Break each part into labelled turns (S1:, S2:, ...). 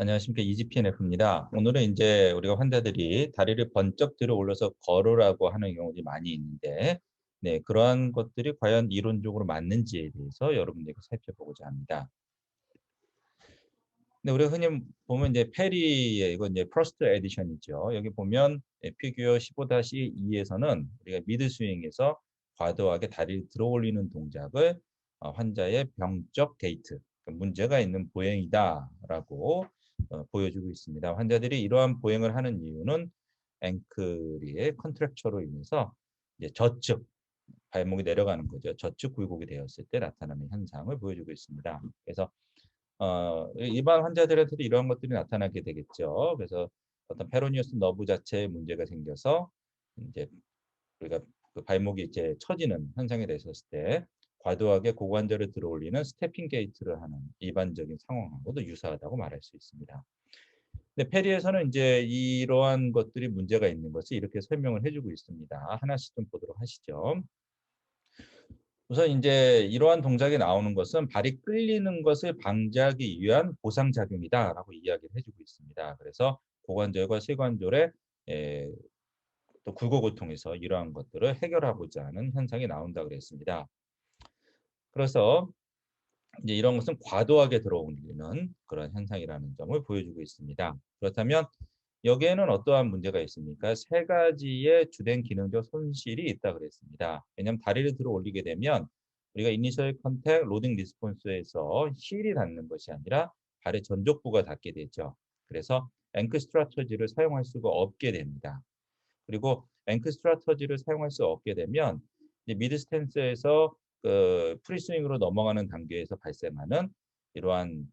S1: 안녕하십니까 이지피엔F입니다. 오늘은 이제 우리가 환자들이 다리를 번쩍 들어 올려서 걸으라고 하는 경우들이 많이 있는데 네 그러한 것들이 과연 이론적으로 맞는지에 대해서 여러분들과 살펴보고자 합니다. 네, 우리가 흔히 보면 이제 페리의 이거 이제 퍼스트 에디션이죠. 여기 보면 피규어 15-2에서는 우리가 미드 스윙에서 과도하게 다리를 들어 올리는 동작을 어, 환자의 병적 게이트 그러니까 문제가 있는 보행이다라고 어, 보여주고 있습니다. 환자들이 이러한 보행을 하는 이유는 앵클의 컨트랙처로 인해서 이제 저측 발목이 내려가는 거죠. 저측 굴곡이 되었을 때 나타나는 현상을 보여주고 있습니다. 그래서 어, 일반 환자들한테도 이러한 것들이 나타나게 되겠죠. 그래서 어떤 페로니어스 너브 자체에 문제가 생겨서 이제 우리가 그 발목이 이제 처지는 현상이 됐었을 때 과도하게 고관절을 들어올리는 스태핑 게이트를 하는 일반적인 상황하고도 유사하다고 말할 수 있습니다. 근데 페리에서는 이제 이러한 것들이 문제가 있는 것을 이렇게 설명을 해주고 있습니다. 하나씩 좀 보도록 하시죠. 우선 이제 이러한 동작이 나오는 것은 발이 끌리는 것을 방지하기 위한 보상작용이다라고 이야기를 해주고 있습니다. 그래서 고관절과 세관절의 에, 또 굴곡을 통해서 이러한 것들을 해결하고자 하는 현상이 나온다 그랬습니다. 그래서 이제 이런 것은 과도하게 들어오는 그런 현상이라는 점을 보여주고 있습니다. 그렇다면 여기에는 어떠한 문제가 있습니까? 세 가지의 주된 기능적 손실이 있다 그랬습니다. 왜냐하면 다리를 들어 올리게 되면 우리가 이니셜 컨택 로딩 리스폰스에서 힐이 닿는 것이 아니라 발의 전족부가 닿게 되죠. 그래서 앵크 스트라터지를 사용할 수가 없게 됩니다. 그리고 앵크 스트라터지를 사용할 수 없게 되면 미드 스탠스에서 그 프리스윙으로 넘어가는 단계에서 발생하는 이러한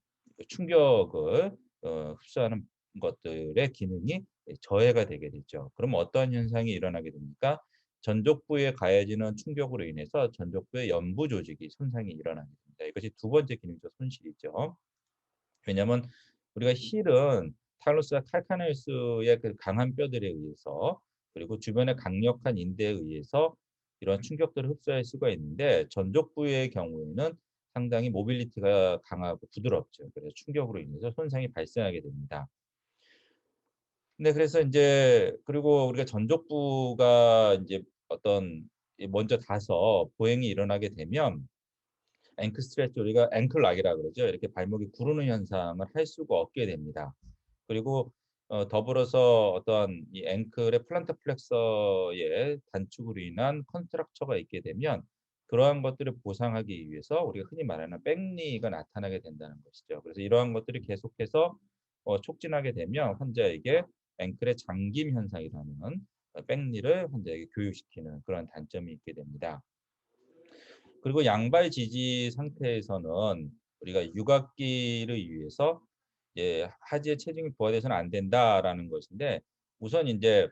S1: 충격을 어, 흡수하는 것들의 기능이 저해가 되게 되죠. 그럼 어떤 현상이 일어나게 됩니까? 전족부에 가해지는 충격으로 인해서 전족부의 연부 조직이 손상이 일어나게 됩니다. 이것이 두 번째 기능적 손실이죠. 왜냐하면 우리가 힐은 탈로스와 칼카네우스의 그 강한 뼈들에 의해서 그리고 주변의 강력한 인대에 의해서 이런 충격들을 흡수할 수가 있는데 전족부의 경우에는 상당히 모빌리티가 강하고 부드럽죠. 그래서 충격으로 인해서 손상이 발생하게 됩니다. 네, 그래서 이제 그리고 우리가 전족부가 이제 어떤 먼저 닿아서 보행이 일어나게 되면 앵클 스트레치 우리가 앵클 락이라 그러죠. 이렇게 발목이 구르는 현상을 할 수가 없게 됩니다. 그리고 어, 더불어서 어떤 이 앵클의 플란트 플렉서의 단축으로 인한 컨스트럭처가 있게 되면 그러한 것들을 보상하기 위해서 우리가 흔히 말하는 백리가 나타나게 된다는 것이죠. 그래서 이러한 것들이 계속해서 어, 촉진하게 되면 환자에게 앵클의 잠김 현상이라는 백리를 환자에게 교육시키는 그런 단점이 있게 됩니다. 그리고 양발 지지 상태에서는 우리가 육악기를 위해서 예, 하지의 체중이 부하돼서는 안 된다라는 것인데 우선 이제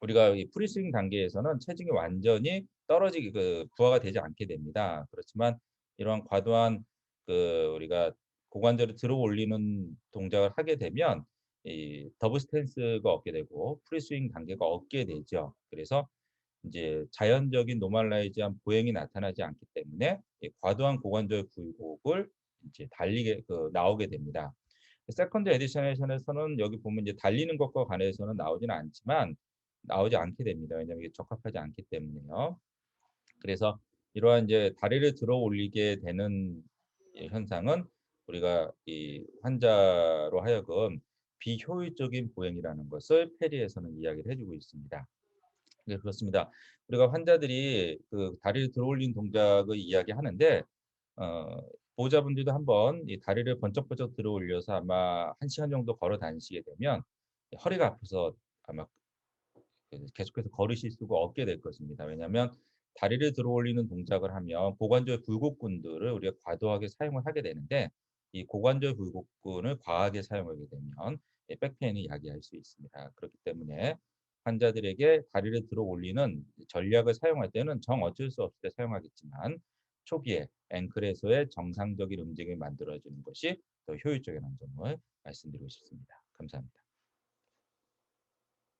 S1: 우리가 이 프리스윙 단계에서는 체중이 완전히 떨어지기 그 부하가 되지 않게 됩니다. 그렇지만 이러한 과도한 그 우리가 고관절을 들어 올리는 동작을 하게 되면 이 더블 스탠스가 없게 되고 프리스윙 단계가 없게 되죠. 그래서 이제 자연적인 노멀라이즈한 보행이 나타나지 않기 때문에 과도한 고관절 굴곡을 이제 달리게 그 나오게 됩니다. 세컨드 에디션에서는 여기 보면 이제 달리는 것과 관해서는 나오지는 않지만 나오지 않게 됩니다. 왜냐하면 이게 적합하지 않기 때문에요. 그래서 이러한 이제 다리를 들어 올리게 되는 현상은 우리가 이 환자로 하여금 비효율적인 보행이라는 것을 페리에서는 이야기를 해주고 있습니다. 네, 그렇습니다. 우리가 환자들이 그 다리를 들어 올린 동작을 이야기하는데 어, 보호자분들도 한번 이 다리를 번쩍번쩍 들어 올려서 아마 한 시간 정도 걸어 다니시게 되면 허리가 아파서 아마 그 계속해서 걸으실 수가 없게 될 것입니다. 왜냐하면 다리를 들어 올리는 동작을 하면 고관절 굴곡근들을 우리가 과도하게 사용을 하게 되는데 이 고관절 굴곡근을 과하게 사용하게 되면 백페인이 야기할 수 있습니다. 그렇기 때문에 환자들에게 다리를 들어 올리는 전략을 사용할 때는 정 어쩔 수 없을 때 사용하겠지만 초기에 앵클에서의 정상적인 움직임을 만들어주는 것이 더 효율적이라는 점을 말씀드리고 싶습니다. 감사합니다.